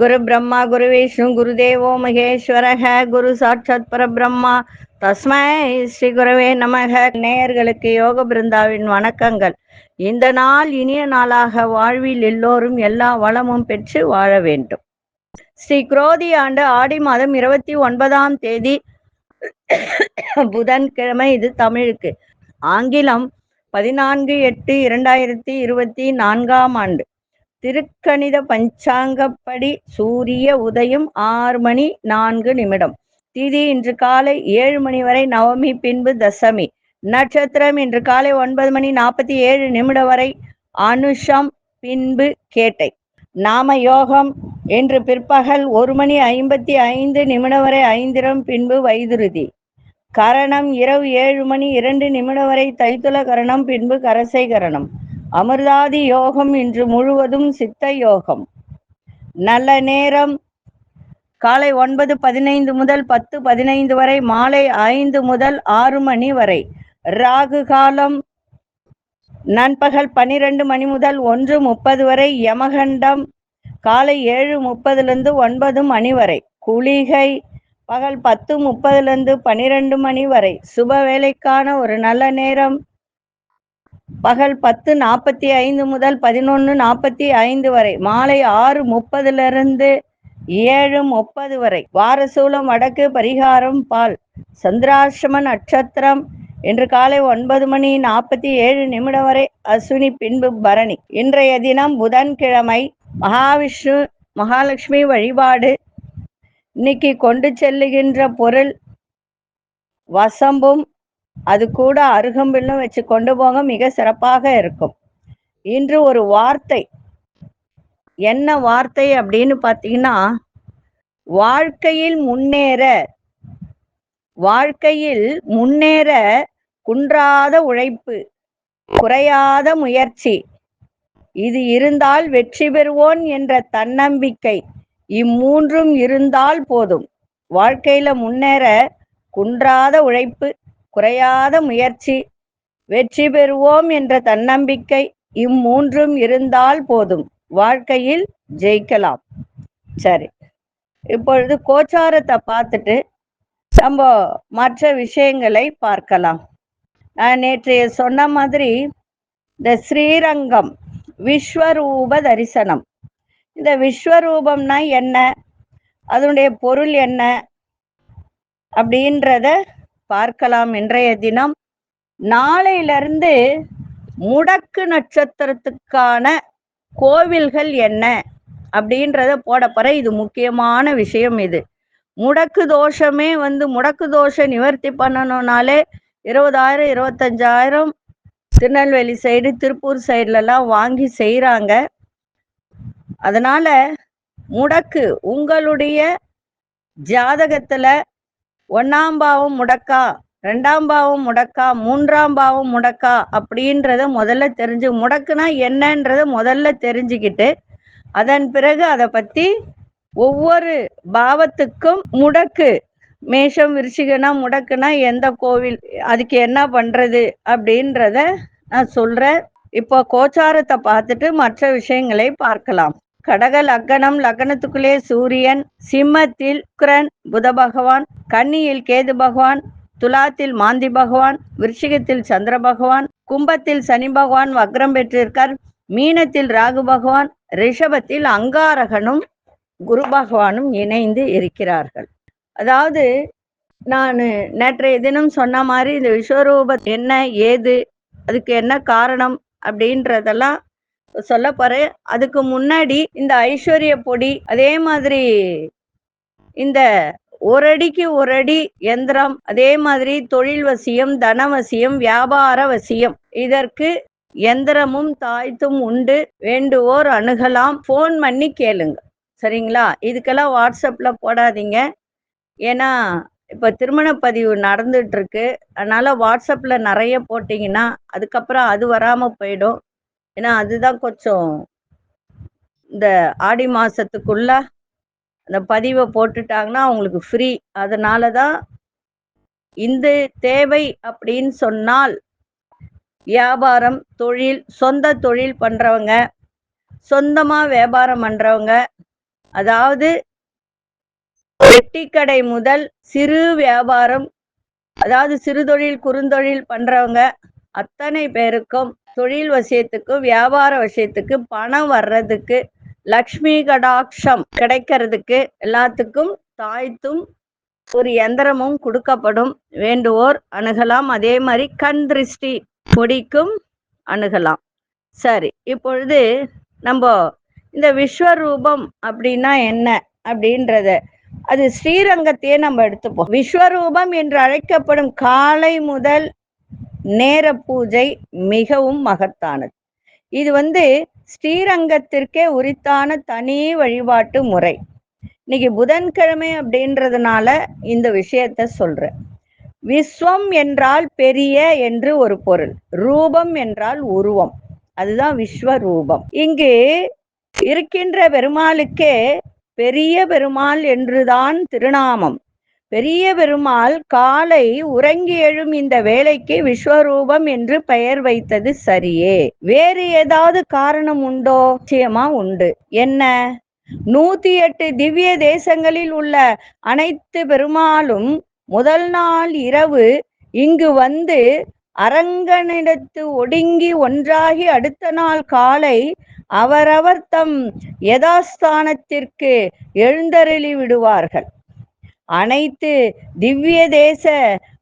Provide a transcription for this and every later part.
குரு பிரம்மா குரு விஷ்ணு குருதேவோ மகேஸ்வரக குரு சாட்சாத் பரபிரம்மா. தஸ்மை ஸ்ரீ குருவே நமக. நேயர்களுக்கு யோக பிருந்தாவின் வணக்கங்கள். இந்த நாள் இனிய நாளாக வாழ்வில் எல்லோரும் எல்லா வளமும் பெற்று வாழ வேண்டும். ஸ்ரீ குரோதி ஆண்டு ஆடி மாதம் இருபத்தி ஒன்பதாம் தேதி புதன்கிழமை இது தமிழுக்கு. ஆங்கிலம் பதினான்கு எட்டு இரண்டாயிரத்தி இருபத்தி நான்காம் ஆண்டு. திருக்கணித பஞ்சாங்கப்படி சூரிய உதயம் ஆறு மணி நான்கு நிமிடம். திதி இன்று காலை ஏழு மணி வரை நவமி பின்பு தசமி. நட்சத்திரம் இன்று காலை ஒன்பது மணி நாற்பத்தி ஏழு நிமிடம் வரை அனுஷம் பின்பு கேட்டை. நாம யோகம் இன்று பிற்பகல் ஒரு மணி ஐம்பத்தி ஐந்து நிமிடம் வரை ஐந்திரம் பின்பு வைதுருதி. கரணம் இரவு ஏழு மணி இரண்டு நிமிடம் வரை தைத்துல கரணம் பின்பு கரசை கரணம். அமிர்தாதி யோகம் இன்று முழுவதும் சித்த யோகம். நல்ல நேரம். காலை ஒன்பது பதினைந்து முதல் பத்து பதினைந்து வரை மாலை ஐந்து முதல் ஆறு மணி வரை. ராகு காலம். நண்பகல் பனிரெண்டு மணி முதல் ஒன்று முப்பது வரை யமகண்டம். காலை ஏழு முப்பதுலேருந்து ஒன்பது மணி வரை. குளிகை. பகல் பத்து முப்பதுலேருந்து பன்னிரெண்டு மணி வரை சுப வேலைக்கான ஒரு நல்ல நேரம். பகல் பத்து நாற்பத்தி ஐந்து முதல் பதினொன்று நாற்பத்தி ஐந்து வரை மாலை ஆறு முப்பதுலேருந்து ஏழு முப்பது வரை வாரசூலம் வடக்கு பரிகாரம் பால் சந்திராசிரம நட்சத்திரம் இன்று காலை ஒன்பது மணி நாற்பத்தி ஏழு நிமிடம் வரை அஸ்வினி பின்பு பரணி. இன்றைய தினம் புதன்கிழமை மகாவிஷ்ணு மகாலட்சுமி வழிபாடு இன்னைக்கு கொண்டு செல்லுகின்ற பொருள் வசம்பும் அது கூட அருகம்பில்லும் வச்சு கொண்டு போங்க மிக சிறப்பாக இருக்கும். இன்று ஒரு வார்த்தை. என்ன வார்த்தை அப்படின்னு பார்த்தீங்கன்னா வாழ்க்கையில் முன்னேற வாழ்க்கையில் முன்னேற குன்றாத உழைப்பு குறையாத முயற்சி. இது இருந்தால் வெற்றி பெறுவோன் என்ற தன்னம்பிக்கை. இம்மூன்றும் இருந்தால் போதும். வாழ்க்கையில முன்னேற குன்றாத உழைப்பு குறையாத முயற்சி வெற்றி பெறுவோம் என்ற தன்னம்பிக்கை இம்மூன்றும் இருந்தால் போதும். வாழ்க்கையில் ஜெயிக்கலாம். சரி. இப்பொழுது கோச்சாரத்தை பார்த்துட்டு நம்ம மற்ற விஷயங்களை பார்க்கலாம். நான் நேற்றைய சொன்ன மாதிரி இந்த ஸ்ரீரங்கம் விஸ்வரூப தரிசனம். இந்த விஸ்வரூபம்னா என்ன? அதனுடைய பொருள் என்ன? அப்படின்றத பார்க்கலாம் இன்றைய தினம். நாளையிலிருந்து முடக்கு நட்சத்திரத்துக்கான கோவில்கள் என்ன? அப்படின்றத போட போற இது முக்கியமான விஷயம் இது. முடக்கு தோஷமே வந்து முடக்கு தோஷ நிவர்த்தி பண்ணணும்னாலே இருபதாயிரம் இருபத்தஞ்சாயிரம் திருநெல்வேலி சைடு திருப்பூர் சைட்லலாம் வாங்கி செய்கிறாங்க அதனால முடக்கு உங்களுடைய ஜாதகத்துல ஒன்னாம் பாவம் முடக்கா ரெண்டாம் பாவம் முடக்கா மூன்றாம் பாவம் முடக்கா அப்படின்றத முதல்ல தெரிஞ்சு முடக்குனா என்னன்றத முதல்ல தெரிஞ்சுக்கிட்டு அதன் பிறகு அதை பத்தி ஒவ்வொரு பாவத்துக்கும் முடக்கு. மேஷம் விரிச்சிகனா முடக்குனா எந்த கோவில் அதுக்கு என்ன பண்றது அப்படின்றத நான் சொல்றேன். இப்போ கோச்சாரத்தை பார்த்துட்டு மற்ற விஷயங்களை பார்க்கலாம். கடக லக்கணம் லக்கணத்துக்குள்ளே சூரியன் சிம்மத்தில் குரன் புத பகவான் கன்னியில் கேது பகவான் துலாத்தில் மாந்தி பகவான் விருஷிகத்தில் சந்திர பகவான் கும்பத்தில் சனி பகவான் வக்ரம் பெற்றிருக்கார். மீனத்தில் ராகு பகவான் ரிஷபத்தில் அங்காரகனும் குரு பகவானும் இணைந்து இருக்கிறார்கள். அதாவது நான் நேற்றைய தினம் சொன்ன மாதிரி இந்த விஸ்வரூபம் என்ன ஏது அதுக்கு என்ன காரணம் அப்படின்றதெல்லாம் சொல்ல போறேன். அதுக்கு முன்னாடி இந்த ஐஸ்வர்ய பொடி அதே மாதிரி இந்த ஒரு அடிக்கு ஒரு அடி எந்திரம் அதே மாதிரி தொழில் வசியம் தனவசியம் வியாபார வசியம். இதற்கு எந்திரமும் தாய்த்தும் உண்டு. வேண்டுவோர் அணுகலாம். ஃபோன் பண்ணி கேளுங்க. சரிங்களா? இதுக்கெல்லாம் வாட்ஸ்அப்ல போடாதீங்க. ஏன்னா இப்போ திருமண பதிவு நடந்துட்டு இருக்கு. அதனால வாட்ஸ்அப்ல நிறைய போட்டிங்கன்னா அதுக்கப்புறம் அது வராம போயிடும். ஏன்னா அதுதான் கொஞ்சம் இந்த ஆடி மாசத்துக்குள்ள அந்த பதிவை போட்டுட்டாங்கன்னா அவங்களுக்கு ஃப்ரீ அதனால தான் இந்த தேவை அப்படின்னு சொன்னால் வியாபாரம் தொழில் சொந்த தொழில் பண்றவங்க சொந்தமா வியாபாரம் பண்றவங்க அதாவது பெட்டிக்கடை முதல் சிறு வியாபாரம் அதாவது சிறு தொழில் குறுந்தொழில் பண்றவங்க அத்தனை பேருக்கும் தொழில் விஷயத்துக்கு வியாபார விஷயத்துக்கு பணம் வர்றதுக்கு லக்ஷ்மி கடாட்சம் கிடைக்கிறதுக்கு எல்லாத்துக்கும் தாய்த்தும் ஒரு எந்திரமும் கொடுக்கப்படும். வேண்டுவோர் அணுகலாம். அதே மாதிரி கண் திருஷ்டி கொடிக்கும் அணுகலாம். சரி இப்பொழுது நம்ம இந்த விஸ்வரூபம் அப்படின்னா என்ன அப்படின்றத அது ஸ்ரீரங்கத்தையே நம்ம எடுத்துப்போம். விஸ்வரூபம் என்று அழைக்கப்படும் காலை முதல் நேர பூஜை மிகவும் மகத்தானது. இது வந்து ஸ்ரீரங்கத்திற்கே உரித்தான தனி வழிபாட்டு முறை. இன்னைக்கு புதன்கிழமை அப்படின்றதுனால இந்த விஷயத்த சொல்றேன். விஸ்வம் என்றால் பெரிய என்று ஒரு பொருள் ரூபம் என்றால் உருவம். அதுதான் விஸ்வரூபம் இங்கு இருக்கின்ற பெருமாளுக்கே பெரிய பெருமாள் என்றுதான் திருநாமம். பெரிய பெருமாள் காலை உறங்கி எழும் இந்த வேலைக்கு விஸ்வரூபம் என்று பெயர் வைத்தது சரியே. வேறு ஏதாவது காரணம் உண்டோ? நிச்சயமா உண்டு. என்ன? நூத்தி எட்டு திவ்ய தேசங்களில் உள்ள அனைத்து பெருமாளும் முதல் நாள் இரவு இங்கு வந்து அரங்கனிடத்து ஒடுங்கி ஒன்றாகி அடுத்த நாள் காலை அவரவர் தம் யதாஸ்தானத்திற்கு எழுந்தருளி விடுவார்கள். அனைத்து திவ்ய தேச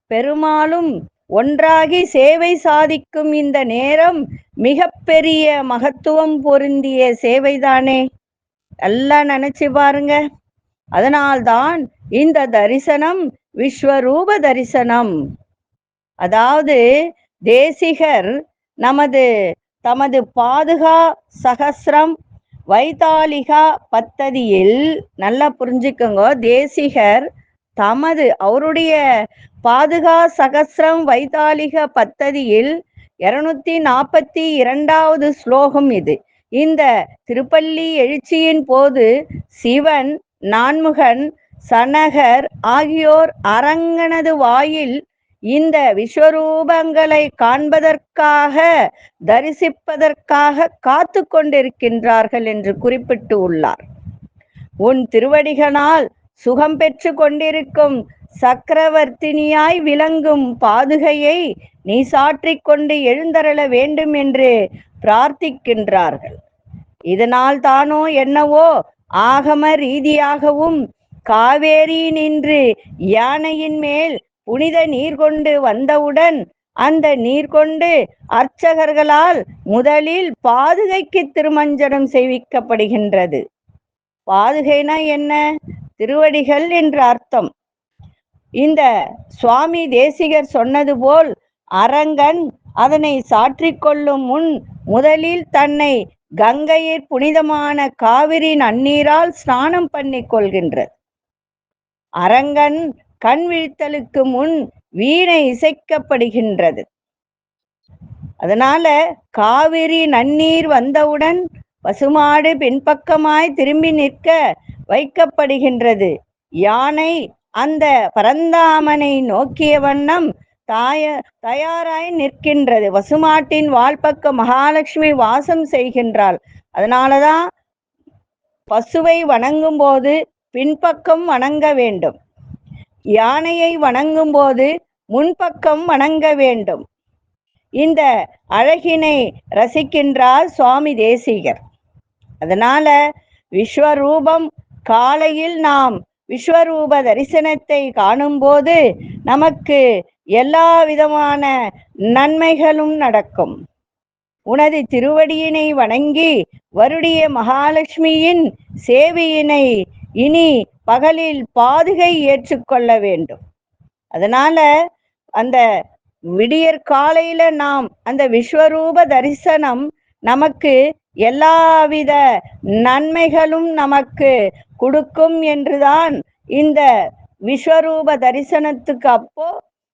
பெருமாளும் ஒன்றாகி சேவை சாதிக்கும் இந்த நேரம் மிகப்பெரிய மகத்துவம் பொருந்திய சேவைதானே? எல்லாம் நினைச்சு பாருங்க. அதனால்தான் இந்த தரிசனம் விஸ்வரூப தரிசனம். அதாவது தேசிகர் நமது தமது பாதுகா சகசிரம் வைத்தாலிகா பத்ததியில் நல்லா புரிஞ்சுக்கோங்க. தேசிகர் தமது அவருடைய பாதுகா சகசிரம் வைத்தாலிக பத்ததியில் இருநூத்தி நாற்பத்தி இரண்டாவது ஸ்லோகம் இது. இந்த திருப்பள்ளி எழுச்சியின் போது சிவன் நான்முகன் சனகர் ஆகியோர் அரங்கனது வாயில் இந்த விஸ்வரூபங்களை காண்பதற்காக தரிசிப்பதற்காக காத்து கொண்டிருக்கின்றார்கள் என்று குறிப்பிட்டு உள்ளார். உன் திருவடிகளால் சுகம் பெற்று கொண்டிருக்கும் சக்கரவர்த்தினியாய் விளங்கும் பாதுகையை நீ சாற்றிக் கொண்டு எழுந்தருள வேண்டும் என்று பிரார்த்திக்கின்றார்கள். இதனால் தானோ என்னவோ ஆகம ரீதியாகவும் காவேரி நின்று யானையின் மேல் புனித நீர் கொண்டு வந்தவுடன் அந்த நீர் கொண்டு அர்ச்சகர்களால் முதலில் பாதுகைக்கு திருமஞ்சனம் செய்விக்கப்படுகின்றது. பாதுகைனா என்ன? திருவடிகள் என்று அர்த்தம். இந்த சுவாமி தேசிகர் சொன்னது போல் அரங்கன் அதனை சாற்றிக் கொள்ளும் முன் முதலில் தன்னை கங்கையில் புனிதமான காவிரி நன்னீரால் ஸ்நானம் பண்ணி கொள்கின்றது. அரங்கன் கண் விழித்தலுக்கு முன் வீணை இசைக்கப்படுகின்றது. அதனால காவிரி நன்னீர் வந்தவுடன் பசுமாடு பின்பக்கமாய் திரும்பி நிற்க வைக்கப்படுகின்றது. யானை அந்த பரந்தாமனை நோக்கிய வண்ணம் தாய தயாராய் நிற்கின்றது. பசுமாட்டின் வால்பக்க மகாலட்சுமி வாசம் செய்கின்றாள். அதனாலதான் பசுவை வணங்கும் போது பின்பக்கம் வணங்க வேண்டும். யானையை வணங்கும் போது முன்பக்கம் வணங்க வேண்டும். இந்த அழகினை ரசிக்கின்றார் சுவாமி தேசிகர். அதனால விஸ்வரூபம் காலையில் நாம் விஸ்வரூப தரிசனத்தை காணும்போது நமக்கு எல்லா விதமான நன்மைகளும் நடக்கும். உனது திருவடியினை வணங்கி வருடிய மகாலட்சுமியின் சேவையினை இனி பகலில் பாதுகை ஏற்றுக்கொள்ள வேண்டும். அதனால அந்த விடியற் காலையில நாம் அந்த விஸ்வரூப தரிசனம் நமக்கு எல்லாவித நன்மைகளும் நமக்கு கொடுக்கும் என்றுதான் இந்த விஸ்வரூப தரிசனத்துக்கு அப்போ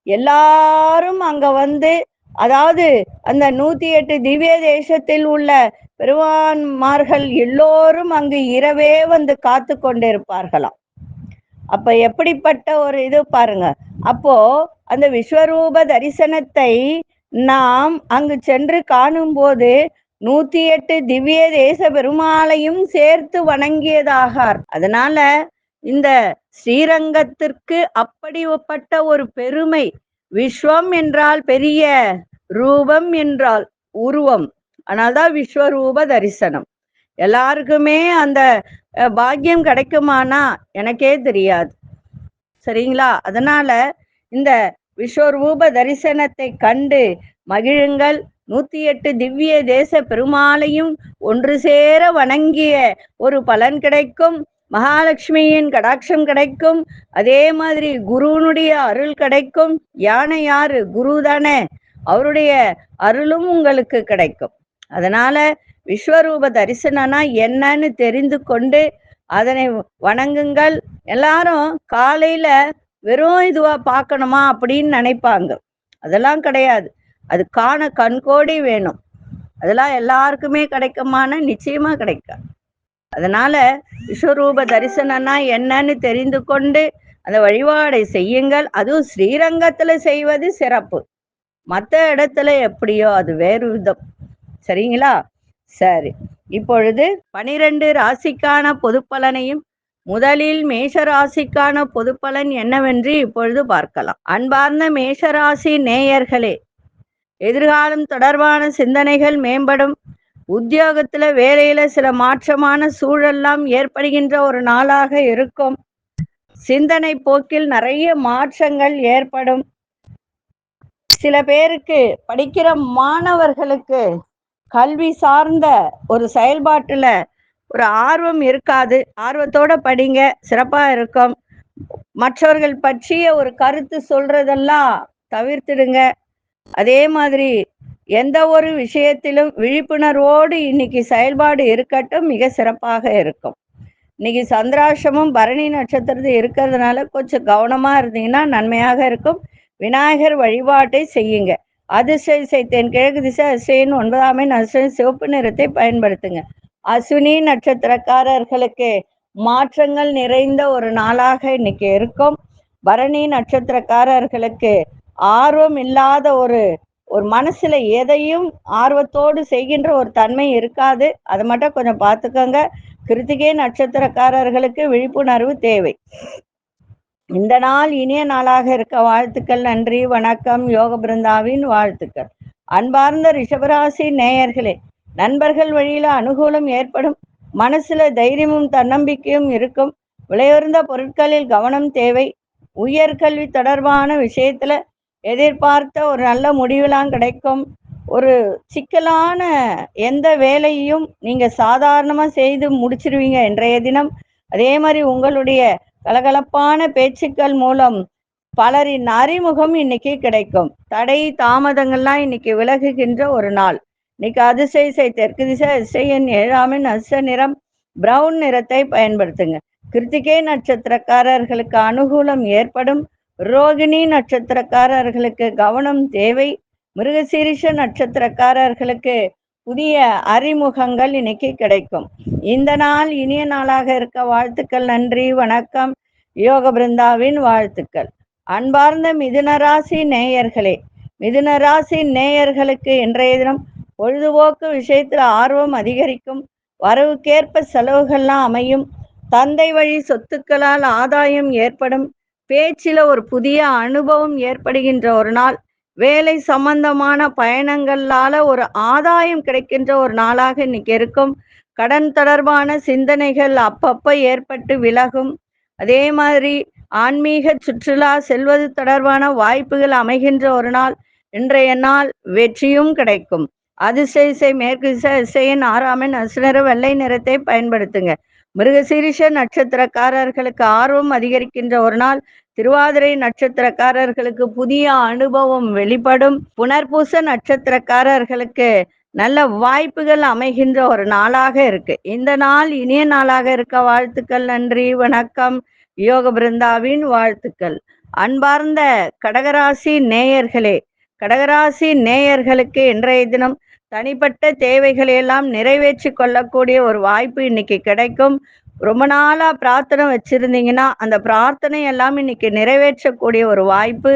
எல்லாரும் அங்க வந்து அதாவது அந்த நூத்தி எட்டு திவ்ய தேசத்தில் உள்ள பெருமான்மார்கள் எல்லோரும் அங்கு இரவே வந்து காத்து கொண்டிருப்பார்களாம். அப்ப எப்படிப்பட்ட ஒரு இது பாருங்க. அப்போ அந்த விஸ்வரூப தரிசனத்தை நாம் அங்கு சென்று காணும்போது நூத்தி எட்டு திவ்ய தேச பெருமாளையும் சேர்த்து வணங்கியதாகார் அதனால இந்த ஸ்ரீரங்கத்திற்கு அப்படிப்பட்ட ஒரு பெருமை விஸ்வம் என்றால் பெரிய ரூபம் என்றால் உருவம். அதனால்தான் விஸ்வரூப தரிசனம். எல்லாருக்குமே அந்த பாக்கியம் கிடைக்குமானா எனக்கே தெரியாது. சரிங்களா? அதனால இந்த விஸ்வரூப தரிசனத்தை கண்டு மகிழுங்கள். நூத்தி எட்டு திவ்ய தேச பெருமாளையும் ஒன்று சேர வணங்கிய ஒரு பலன் கிடைக்கும். மகாலட்சுமியின் கடாட்சம் கிடைக்கும். அதே மாதிரி குருவனுடைய அருள் கிடைக்கும். யானை யாரு? குரு தானே அவருடைய அருளும் உங்களுக்கு கிடைக்கும். அதனால விஸ்வரூப தரிசனம்னா என்னன்னு தெரிந்து கொண்டு அதனை வணங்குங்கள். எல்லாரும் காலையில வெறும் இதுவா பார்க்கணுமா அப்படின்னு நினைப்பாங்க. அதெல்லாம் கிடையாது. அது காண கண்கோடி வேணும். அதெல்லாம் எல்லாருக்குமே கிடைக்குமான நிச்சயமா கிடைக்காது. அதனால விஸ்வரூப தரிசனம்னா என்னன்னு தெரிந்து கொண்டு அந்த வழிபாடை செய்யுங்கள். அதுவும் ஸ்ரீரங்கத்துல செய்வது சிறப்பு. மற்ற இடத்துல எப்படியோ அது வேறு விதம். சரிங்களா? சரி. இப்பொழுது பனிரெண்டு ராசிக்கான பொதுப்பலனையும் முதலில் மேஷ ராசிக்கான பொதுப்பலன் என்னவென்று இப்பொழுது பார்க்கலாம். அன்பார்ந்த மேஷராசி நேயர்களே எதிர்காலம் தொடர்பான சிந்தனைகள் மேம்படும். உத்தியோகத்துல வேலையில சில மாற்றமான சூழல்லாம் ஏற்படுகின்ற ஒரு நாளாக இருக்கும். சிந்தனை போக்கில் நிறைய மாற்றங்கள் ஏற்படும். சில பேருக்கு படிக்கிற மாணவர்களுக்கு கல்வி சார்ந்த ஒரு செயல்பாட்டுல ஒரு ஆர்வம் இருக்காது. ஆர்வத்தோட படிங்க சிறப்பா இருக்கும். மற்றவர்கள் பற்றிய ஒரு கருத்து சொல்றதெல்லாம் தவிர்த்துடுங்க. அதே மாதிரி எந்த ஒரு விஷயத்திலும் விழிப்புணர்வோடு இன்னைக்கு செயல்பாடு இருக்கட்டும் மிக சிறப்பாக இருக்கும். இன்னைக்கு சந்திராசிரமம் பரணி நட்சத்திரத்து இருக்கிறதுனால கொஞ்சம் கவனமா இருந்தீங்கன்னா நன்மையாக இருக்கும். விநாயகர் வழிபாட்டை செய்யுங்க. அதிர்ஷ்ட தென் கிழக்கு திசை அதிசயின் ஒன்பதாம் அசையின் சிவப்பு நிறத்தை பயன்படுத்துங்க. அஸ்வினி நட்சத்திரக்காரர்களுக்கு மாற்றங்கள் நிறைந்த ஒரு நாளாக இன்னைக்கு இருக்கும். பரணி நட்சத்திரக்காரர்களுக்கு ஆர்வம் இல்லாத ஒரு ஒரு மனசுல எதையும் ஆர்வத்தோடு செய்கின்ற ஒரு தன்மை இருக்காது. அதை மட்டும் கொஞ்சம் பார்த்துக்கோங்க. கிருத்திகை நட்சத்திரக்காரர்களுக்கு விழிப்புணர்வு தேவை. இந்த நாள் இனிய நாளாக இருக்க வாழ்த்துக்கள் நன்றி வணக்கம் யோக பிருந்தாவின் வாழ்த்துக்கள். அன்பார்ந்த ரிஷபராசி நேயர்களே நண்பர்கள் வழியில அனுகூலம் ஏற்படும். மனசுல தைரியமும் தன்னம்பிக்கையும் இருக்கும். விலையுறந்த பொருட்களில் கவனம் தேவை. உயர்கல்வி தொடர்பான விஷயத்துல எதிர்பார்த்த ஒரு நல்ல முடிவுலாம் கிடைக்கும். ஒரு சிக்கலான எந்த வேலையும் நீங்க சாதாரணமா செய்து முடிச்சிருவீங்க இன்றைய தினம். அதே மாதிரி உங்களுடைய கலகலப்பான பேச்சுக்கள் மூலம் பலரின் அறிமுகம் இன்னைக்கு கிடைக்கும். தடை தாமதங்கள்லாம் இன்னைக்கு விலகுகின்ற ஒரு நாள். இன்னைக்கு அதிசய தெற்கு திசை இசையின் ஏழாமின் அச நிறம் பிரவுன் நிறத்தை பயன்படுத்துங்க. கிருத்திகை நட்சத்திரக்காரர்களுக்கு அனுகூலம் ஏற்படும். ரோகிணி நட்சத்திரக்காரர்களுக்கு கவனம் தேவை. மிருகசீரிஷ நட்சத்திரக்காரர்களுக்கு புதிய அறிமுகங்கள் இன்னைக்கு கிடைக்கும். இந்த நாள் இனிய நாளாக இருக்க வாழ்த்துக்கள் நன்றி வணக்கம். யோக பிருந்தாவின் வாழ்த்துக்கள். அன்பார்ந்த மிதுனராசி நேயர்களே மிதுனராசி நேயர்களுக்கு இன்றைய தினம் பொழுதுபோக்கு விஷயத்தில் ஆர்வம் அதிகரிக்கும். வரவுக்கேற்ப செலவுகள்லாம் அமையும். தந்தை வழி சொத்துக்களால் ஆதாயம் ஏற்படும். பேச்சில ஒரு புதிய அனுபவம் ஏற்படுகின்ற ஒரு நாள். வேலை சம்பந்தமான பயணங்களால ஒரு ஆதாயம் கிடைக்கின்ற ஒரு நாளாக இன்னைக்கு இருக்கும். கடன் தொடர்பான சிந்தனைகள் அப்பப்ப ஏற்பட்டு விலகும். அதே மாதிரி ஆன்மீக சுற்றுலா செல்வது தொடர்பான வாய்ப்புகள் அமைகின்ற ஒரு நாள். இன்றைய நாள் வெற்றியும் கிடைக்கும். அதிசய மேற்கு திசை அதிசயன் ஆறாமன் அசுநர வெள்ளை நிறத்தை பயன்படுத்துங்க. மிருகசீரிஷ நட்சத்திரக்காரர்களுக்கு ஆர்வம் அதிகரிக்கின்ற ஒரு நாள். திருவாதிரை நட்சத்திரக்காரர்களுக்கு புதிய அனுபவம் வெளிப்படும். புனர்பூச நட்சத்திரக்காரர்களுக்கு நல்ல வாய்ப்புகள் அமைகின்ற ஒரு நாளாக இருக்கு. இந்த நாள் இனிய நாளாக இருக்க வாழ்த்துக்கள் நன்றி வணக்கம். யோக பிருந்தாவின் வாழ்த்துக்கள். அன்பார்ந்த கடகராசி நேயர்களே கடகராசி நேயர்களுக்கு இன்றைய தினம் தனிப்பட்ட தேவைகளை எல்லாம் நிறைவேற்றி கொள்ளக்கூடிய ஒரு வாய்ப்பு இன்னைக்கு கிடைக்கும். ரொம்ப நாளா பிரார்த்தனை வச்சிருந்தீங்கன்னா அந்த பிரார்த்தனை எல்லாம் இன்னைக்கு நிறைவேற்றக்கூடிய ஒரு வாய்ப்பு.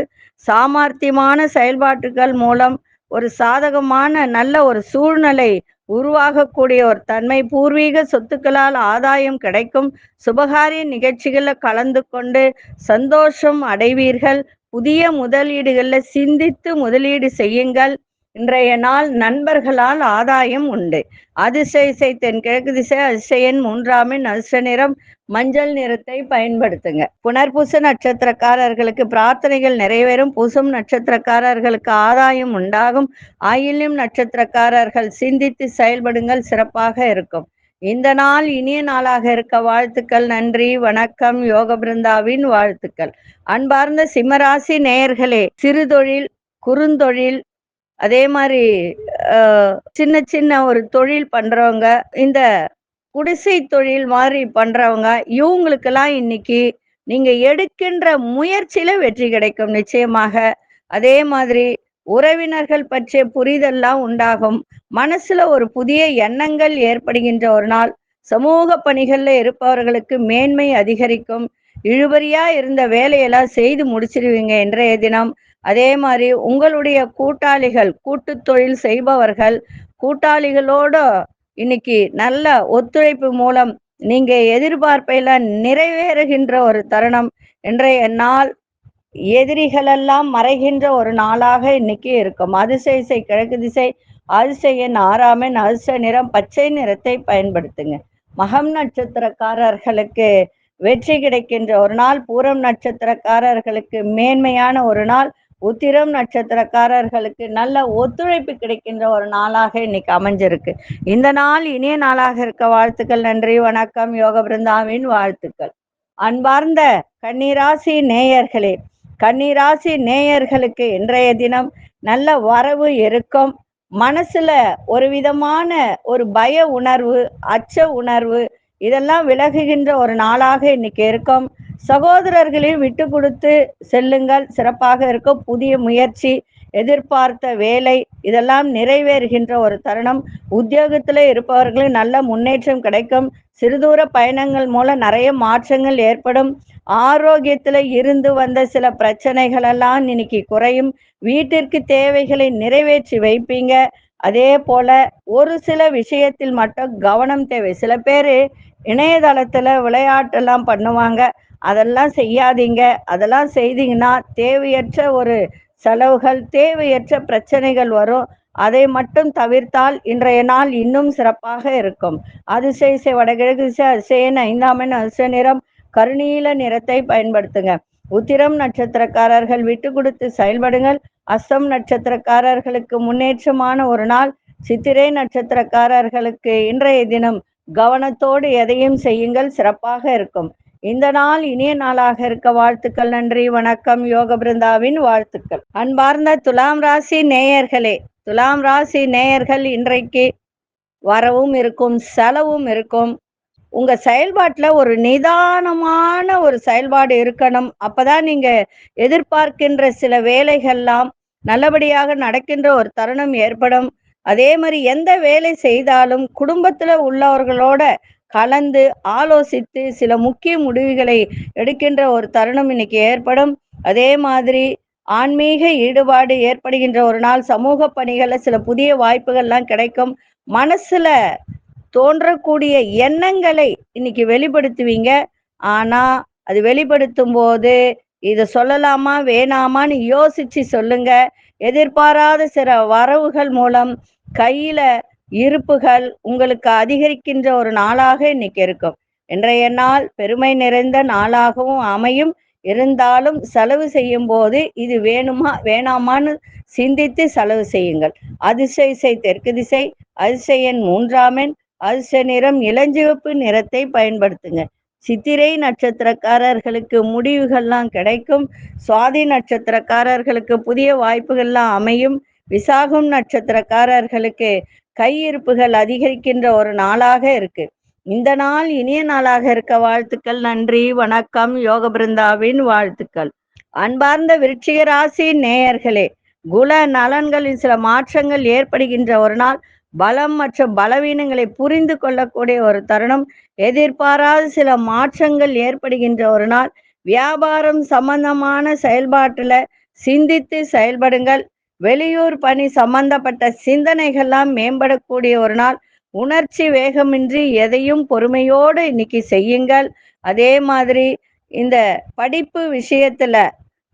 சாமர்த்தியமான செயல்பாட்டுகள் மூலம் ஒரு சாதகமான நல்ல ஒரு சூழ்நிலை உருவாகக்கூடிய ஒரு தன்மை பூர்வீக சொத்துக்களால் ஆதாயம் கிடைக்கும். சுபகாரிய நிகழ்ச்சிகளில் கலந்து கொண்டு சந்தோஷம் அடைவீர்கள். புதிய முதலீடுகளில் சிந்தித்து முதலீடு செய்யுங்கள். இன்றைய நாள் நண்பர்களால் ஆதாயம் உண்டு. அதிசய தென்கிழக்கு திசை அதிசயன் மூன்றாமின் அதிர்ஷ்ட நிறம் மஞ்சள் நிறத்தை பயன்படுத்துங்க. புனர்பூச நட்சத்திரக்காரர்களுக்கு பிரார்த்தனைகள் நிறைவேறும். பூசம் நட்சத்திரக்காரர்களுக்கு ஆதாயம் உண்டாகும். ஆயில்யம் நட்சத்திரக்காரர்கள் சிந்தித்து செயல்படுங்கள் சிறப்பாக இருக்கும். இந்த நாள் இனிய நாளாக இருக்க வாழ்த்துக்கள் நன்றி வணக்கம் யோக பிருந்தாவின் வாழ்த்துக்கள். அன்பார்ந்த சிம்மராசி நேயர்களே சிறு தொழில் குறுந்தொழில் அதே மாதிரி சின்ன சின்ன ஒரு தொழில் பண்றவங்க இந்த குடிசை தொழில் மாதிரி பண்றவங்க இவங்களுக்கெல்லாம் இன்னைக்கு நீங்க எடுக்கின்ற முயற்சியில வெற்றி கிடைக்கும் நிச்சயமாக. அதே மாதிரி உறவினர்கள் பற்றிய புரிதல்லாம் உண்டாகும். மனசுல ஒரு புதிய எண்ணங்கள் ஏற்படுகின்ற ஒரு நாள். சமூக பணிகள்ல இருப்பவர்களுக்கு மேன்மை அதிகரிக்கும். இழுபறியா இருந்த வேலையெல்லாம் செய்து முடிச்சிருவீங்க இன்றைய தினம். அதே மாதிரி உங்களுடைய கூட்டாளிகள் கூட்டு தொழில் செய்பவர்கள் கூட்டாளிகளோட இன்னைக்கு நல்ல ஒத்துழைப்பு மூலம் நீங்க எதிர்பார்ப்பையில நிறைவேறுகின்ற ஒரு தருணம். இன்றைய நாள் எதிரிகளெல்லாம் மறைகின்ற ஒரு நாளாக இன்னைக்கு இருக்கும். அதிசய கிழக்கு திசை அதிசயன் ஆறாமன் அதிர்ஷ்ட நிறம் பச்சை நிறத்தை பயன்படுத்துங்க. மகம் நட்சத்திரக்காரர்களுக்கு வெற்றி கிடைக்கின்ற ஒரு நாள் பூரம் நட்சத்திரக்காரர்களுக்கு மேன்மையான ஒரு நாள் உத்திரம் நட்சத்திரக்காரர்களுக்கு நல்ல ஒத்துழைப்பு கிடைக்கின்ற ஒரு நாளாக இன்னைக்கு அமைஞ்சிருக்கு. இந்த நாள் இனிய நாளாக இருக்க வாழ்த்துக்கள் நன்றி வணக்கம் யோக பிருந்தாவின் வாழ்த்துக்கள். அன்பார்ந்த கன்னிராசி நேயர்களே கன்னிராசி நேயர்களுக்கு இன்றைய தினம் நல்ல வரவு இருக்கும் மனசுல ஒரு விதமான ஒரு பய உணர்வு அச்ச உணர்வு இதெல்லாம் விலகுகின்ற ஒரு நாளாக இன்னைக்கு இருக்கும். சகோதரர்களையும் விட்டு கொடுத்து செல்லுங்கள். சிறப்பாக இருக்கும் புதிய முயற்சி எதிர்பார்த்த வேலை இதெல்லாம் நிறைவேறுகின்ற ஒரு தருணம். உத்தியோகத்தில் இருப்பவர்களுக்கு நல்ல முன்னேற்றம் கிடைக்கும். சிறுதூர பயணங்கள் மூலம் நிறைய மாற்றங்கள் ஏற்படும். ஆரோக்கியத்தில் இருந்து வந்த சில பிரச்சனைகள் எல்லாம் இன்னைக்கு குறையும். வீட்டிற்கு தேவைகளை நிறைவேற்றி வைப்பீங்க. அதே போல ஒரு சில விஷயத்தில் மட்டும் கவனம் தேவை. சில பேர் இணையதளத்துல விளையாட்டெல்லாம் பண்ணுவாங்க. அதெல்லாம் செய்யாதீங்க. அதெல்லாம் செய்தீங்கன்னா தேவையற்ற ஒரு செலவுகள் தேவையற்ற பிரச்சனைகள் வரும். அதை மட்டும் தவிர்த்தால் இன்றைய நாள் இன்னும் சிறப்பாக இருக்கும். அதிசய வடகிழக்கு திசை அதிசயன் ஐந்தாம் அதிசய நிறம் கருநீல நிறத்தை பயன்படுத்துங்க. உத்திரம் நட்சத்திரக்காரர்கள் விட்டு கொடுத்து செயல்படுங்கள். அஸ்தம் நட்சத்திரக்காரர்களுக்கு முன்னேற்றமான ஒரு நாள். சித்திரை நட்சத்திரக்காரர்களுக்கு இன்றைய தினம். கவனத்தோடு எதையும் செய்யுங்கள். சிறப்பாக இருக்கும். இந்த நாள் இனிய நாளாக இருக்க வாழ்த்துக்கள் நன்றி. வணக்கம். யோக பிருந்தாவின் வாழ்த்துக்கள். அன்பார்ந்த துலாம் ராசி நேயர்களே துலாம் ராசி நேயர்கள் இன்றைக்கு வரவும் இருக்கும் செலவும் இருக்கும். உங்க செயல்பாட்டுல ஒரு நிதானமான ஒரு செயல்பாடு இருக்கணும். அப்பதான் நீங்க எதிர்பார்க்கின்ற சில வேலைகள்லாம் நல்லபடியாக நடக்கின்ற ஒரு தருணம் ஏற்படும். அதே மாதிரி எந்த வேலை செய்தாலும் குடும்பத்துல உள்ளவர்களோட கலந்து ஆலோசித்து சில முக்கிய முடிவுகளை எடுக்கின்ற ஒரு தருணம் இன்னைக்கு ஏற்படும். அதே மாதிரி ஆன்மீக ஈடுபாடு ஏற்படுகின்ற ஒரு நாள் சமூக பணிகள்ல சில புதிய வாய்ப்புகள்லாம் கிடைக்கும். மனசுல தோன்றக்கூடிய எண்ணங்களை இன்னைக்கு வெளிப்படுத்துவீங்க. ஆனா அது வெளிப்படுத்தும் போது இதை சொல்லலாமா வேணாமான்னு யோசிச்சு சொல்லுங்க. எதிர்பாராத சில வரவுகள் மூலம் கையில இருப்புகள் உங்களுக்கு அதிகரிக்கின்ற ஒரு நாளாக இன்னைக்கு இருக்கும். இன்றைய நாள் பெருமை நிறைந்த நாளாகவும் அமையும். இருந்தாலும் செலவு செய்யும் போது இது வேணுமா வேணாமான்னு சிந்தித்து செலவு செய்யுங்கள். அதிசய தெற்கு திசை அதிசயன் மூன்றாமென் அதிசய நிறம் இளஞ்சிவப்பு நிறத்தை பயன்படுத்துங்க. சித்திரை நட்சத்திரக்காரர்களுக்கு முடிவுகள்லாம் கிடைக்கும். சுவாதி நட்சத்திரக்காரர்களுக்கு புதிய வாய்ப்புகள்லாம் அமையும். விசாகம் நட்சத்திரக்காரர்களுக்கு கையிருப்புகள் அதிகரிக்கின்ற ஒரு நாளாக இருக்கு. இந்த நாள் இனிய நாளாக இருக்க வாழ்த்துக்கள். நன்றி வணக்கம். யோக பிருந்தாவின் வாழ்த்துக்கள். அன்பார்ந்த விருட்சிக ராசி நேயர்களே குல நலன்களின் சில மாற்றங்கள் ஏற்படுகின்ற ஒரு நாள். பலம் மற்றும் பலவீனங்களை புரிந்து கொள்ளக்கூடிய ஒரு தருணம். எதிர்பாராத சில மாற்றங்கள் ஏற்படுகின்ற ஒரு நாள். வியாபாரம் சம்பந்தமான செயல்பாட்டுல சிந்தித்து செயல்படுங்கள். வெளியூர் பணி சம்பந்தப்பட்ட சிந்தனைகள்லாம் மேம்படக்கூடிய ஒரு நாள். உணர்ச்சி வேகமின்றி எதையும் பொறுமையோடு இன்னைக்கு செய்யுங்கள். அதே மாதிரி இந்த படிப்பு விஷயத்துல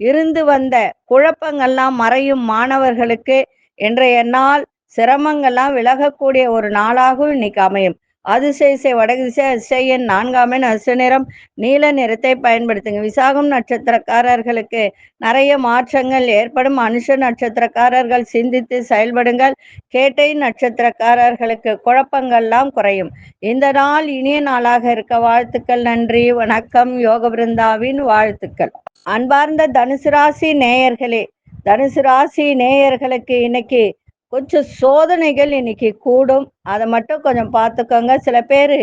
இருந்து வந்த குழப்பங்கள்லாம் மறையும் மாணவர்களுக்கு. இன்றைய நாள் சிரமங்கள்லாம் விலகக்கூடிய ஒரு நாளாகவும் இன்னைக்கு அமையும். அதிசய வடதிசை அதிசயன் நான்காம் எண் அசு நிறம் நீல நிறத்தை பயன்படுத்துங்க. விசாகம் நட்சத்திரக்காரர்களுக்கு நிறைய மாற்றங்கள் ஏற்படும். அனுஷ நட்சத்திரக்காரர்கள் சிந்தித்து செயல்படுங்கள். கேட்டை நட்சத்திரக்காரர்களுக்கு குழப்பங்கள்லாம் குறையும். இந்த நாள் இனிய நாளாக இருக்க வாழ்த்துக்கள். நன்றி. வணக்கம். யோக பிருந்தாவின் வாழ்த்துக்கள். அன்பார்ந்த தனுசு ராசி நேயர்களே தனுசு ராசி நேயர்களுக்கு இன்னைக்கு கொஞ்சம் சோதனைகள் இன்னைக்கு கூடும். அதை மட்டும் கொஞ்சம் பார்த்துக்கோங்க. சில பேர்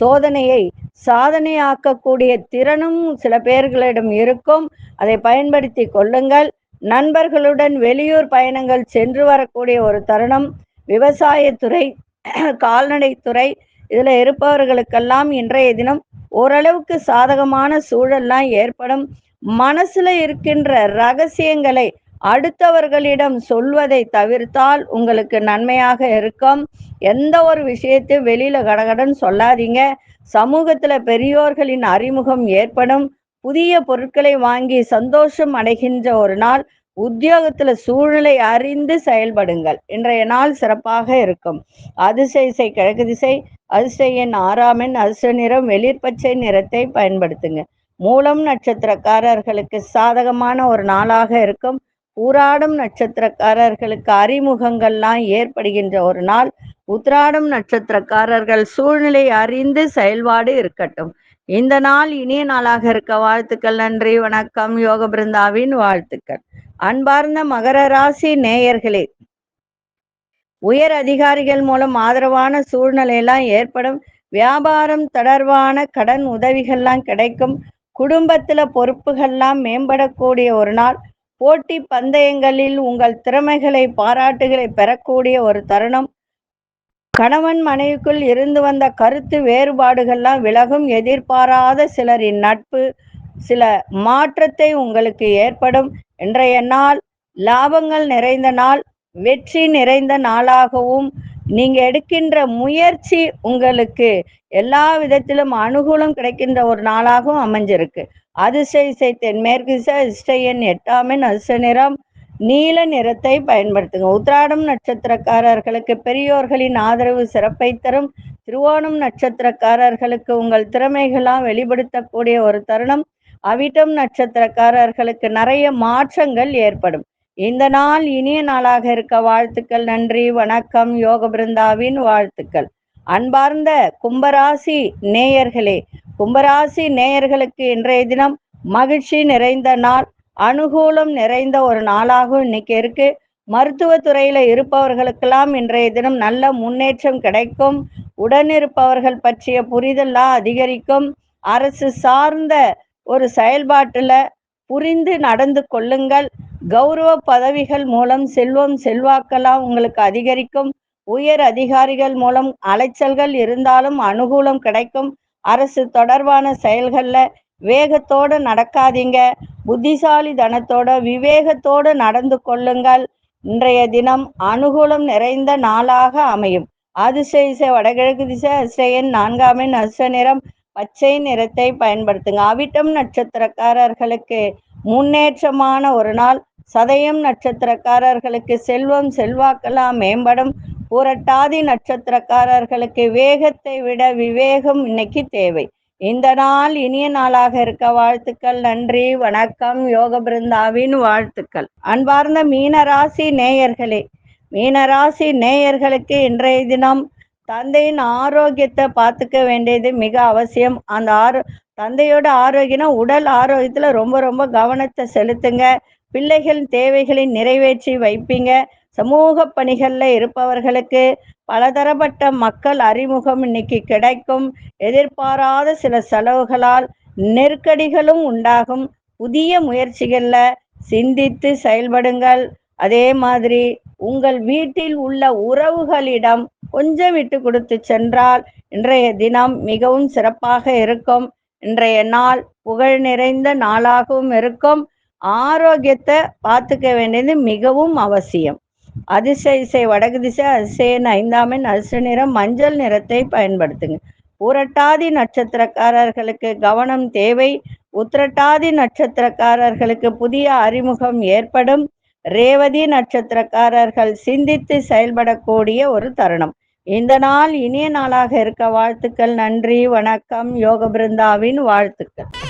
சோதனையை சாதனையாக்கக்கூடிய திறனும் சில பேர்களிடம் இருக்கும். அதை பயன்படுத்தி கொள்ளுங்கள். நண்பர்களுடன் வெளியூர் பயணங்கள் சென்று வரக்கூடிய ஒரு தருணம். விவசாயத்துறை கால்நடைத்துறை இதில் இருப்பவர்களுக்கெல்லாம் இன்றைய தினம் ஓரளவுக்கு சாதகமான சூழல்லாம் ஏற்படும். மனசுல இருக்கின்ற ரகசியங்களை அடுத்தவர்களிடம் சொல்வதை தவிர்த்தால் உங்களுக்கு நன்மையாக இருக்கும். எந்த ஒரு விஷயத்தையும் வெளியில கடகடன் சொல்லாதீங்க. சமூகத்துல பெரியோர்களின் அறிமுகம் ஏற்படும். புதிய பொருட்களை வாங்கி சந்தோஷம் அடைகின்ற ஒரு நாள் உத்தியோகத்துல சூழ்நிலை அறிந்து செயல்படுங்கள். இன்றைய நாள் சிறப்பாக இருக்கும். அதிசய கிழக்கு திசை அதிசய எண் ஆறாம் எண் அதிர்ஷ்ட நிறம் வெளிர்பச்சை நிறத்தை பயன்படுத்துங்க. மூலம் நட்சத்திரக்காரர்களுக்கு சாதகமான ஒரு நாளாக இருக்கும். ஊராடும் நட்சத்திரக்காரர்களுக்கு அறிமுகங்கள்லாம் ஏற்படுகின்ற ஒரு நாள் உத்ராடம் நட்சத்திரக்காரர்கள் சூழ்நிலை அறிந்து செயல்பாடு இருக்கட்டும். இந்த நாள் இனிய நாளாக இருக்க வாழ்த்துக்கள் நன்றி வணக்கம். யோக பிருந்தாவின் வாழ்த்துக்கள். அன்பார்ந்த மகர ராசி நேயர்களே உயர் அதிகாரிகள் மூலம் ஆதரவான சூழ்நிலையெல்லாம் ஏற்படும். வியாபாரம் தொடர்பான கடன் உதவிகள்லாம் கிடைக்கும். குடும்பத்துல பொறுப்புகள்லாம் மேம்படக்கூடிய ஒரு நாள். போட்டி பந்தயங்களில் உங்கள் திறமைகளை பாராட்டுகளை பெறக்கூடிய ஒரு தருணம். கணவன் மனைவிக்குள் இருந்து வந்த கருத்து வேறுபாடுகள்லாம் விலகும் எதிர்பாராத சிலரின் நட்பு சில மாற்றத்தை உங்களுக்கு ஏற்படும். இன்றைய நாள் லாபங்கள் நிறைந்த நாள் வெற்றி நிறைந்த நாளாகவும் நீங்க எடுக்கின்ற முயற்சி உங்களுக்கு எல்லா விதத்திலும் அனுகூலம் கிடைக்கின்ற ஒரு நாளாகவும் அமைஞ்சிருக்கு. அதிசய தென்மேற்கு அதிர்ஷ்டன் எட்டாமின் அதிர்ஷ்ட நிறம் நீல நிறத்தை பயன்படுத்துங்க. உத்ராடம் நட்சத்திரக்காரர்களுக்கு பெரியோர்களின் ஆதரவு சிறப்பை தரும். திருவோணம் நட்சத்திரக்காரர்களுக்கு உங்கள் திறமைகளாம் வெளிப்படுத்தக்கூடிய ஒரு தருணம். அவிட்டம் நட்சத்திரக்காரர்களுக்கு நிறைய மாற்றங்கள் ஏற்படும். இந்த நாள் இனிய நாளாக இருக்க வாழ்த்துக்கள் நன்றி வணக்கம் யோக பிருந்தாவின் வாழ்த்துக்கள். அன்பார்ந்த கும்பராசி நேயர்களே கும்பராசி நேயர்களுக்கு இன்றைய தினம் மகிழ்ச்சி நிறைந்த நாள் அனுகூலம் நிறைந்த ஒரு நாளாகவும் இன்னைக்கு இருக்கு. மருத்துவத்துறையில இருப்பவர்களுக்கெல்லாம் இன்றைய தினம் நல்ல முன்னேற்றம் கிடைக்கும். உடனிருப்பவர்கள் பற்றிய புரிதல்லாம் அதிகரிக்கும். அரசு சார்ந்த ஒரு செயல்பாட்டுல புரிந்து நடந்து கொள்ளுங்கள். கௌரவ பதவிகள் மூலம் செல்வம் செல்வாக்கெல்லாம் உங்களுக்கு அதிகரிக்கும். உயர் அதிகாரிகள் மூலம் அலைச்சல்கள் இருந்தாலும் அனுகூலம் கிடைக்கும். அரசு தொடர்பான செயல்கள்ல வேகத்தோடு நடக்காதீங்க. புத்திசாலி தனத்தோட விவேகத்தோடு நடந்து கொள்ளுங்கள். இன்றைய தினம் அனுகூலம் நிறைந்த நாளாக அமையும். அதிசய வடகிழக்கு திசை அசையன் நான்காமின் அச நிறம் பச்சை நிறத்தை பயன்படுத்துங்க. அவிட்டம் நட்சத்திரக்காரர்களுக்கு முன்னேற்றமான ஒரு நாள். சதயம் நட்சத்திரக்காரர்களுக்கு செல்வம் செல்வாக்கெல்லாம் மேம்படும். புரட்டாதி நட்சத்திரக்காரர்களுக்கு வேகத்தை விட விவேகம் இன்னைக்கு தேவை. இந்த நாள் இனிய நாளாக இருக்க வாழ்த்துக்கள் நன்றி வணக்கம் யோக பிருந்தாவின் வாழ்த்துக்கள். அன்பார்ந்த மீனராசி நேயர்களே மீனராசி நேயர்களுக்கு இன்றைய தினம் தந்தையின் ஆரோக்கியத்தை பார்த்துக்க வேண்டியது மிக அவசியம். அந்த ஆரோ தந்தையோட ஆரோக்கியம் உடல் ஆரோக்கியத்துல ரொம்ப ரொம்ப கவனத்தை செலுத்துங்க. பிள்ளைகள் தேவைகளை நிறைவேற்றி வைப்பீங்க. சமூக பணிகளில் இருப்பவர்களுக்கு பலதரப்பட்ட மக்கள் அறிமுகம் இன்னைக்கு கிடைக்கும். எதிர்பாராத சில செலவுகளால் நெருக்கடிகளும் உண்டாகும். புதிய முயற்சிகளில் சிந்தித்து செயல்படுங்கள். அதே மாதிரி உங்கள் வீட்டில் உள்ள உறவுகளிடம் கொஞ்சம் விட்டு கொடுத்து சென்றால் இன்றைய தினம் மிகவும் சிறப்பாக இருக்கும். இன்றைய நாள் புகழ் நிறைந்த நாளாகவும் இருக்கும். ஆரோக்கியத்தை பார்த்துக்க வேண்டியது மிகவும் அவசியம். அதிர்ஷ்ட இசை வடக்கு திசை அதிசயன் ஐந்தாமின் அதிர்ஷ்ட நிறம் மஞ்சள் நிறத்தை பயன்படுத்துங்க. புரட்டாதி நட்சத்திரக்காரர்களுக்கு கவனம் தேவை. உத்திரட்டாதி நட்சத்திரக்காரர்களுக்கு புதிய அறிமுகம் ஏற்படும். ரேவதி நட்சத்திரக்காரர்கள் சிந்தித்து செயல்படக்கூடிய ஒரு தருணம். இந்த நாள் இனிய நாளாக இருக்க வாழ்த்துக்கள். நன்றி வணக்கம். யோக பிருந்தாவின் வாழ்த்துக்கள்.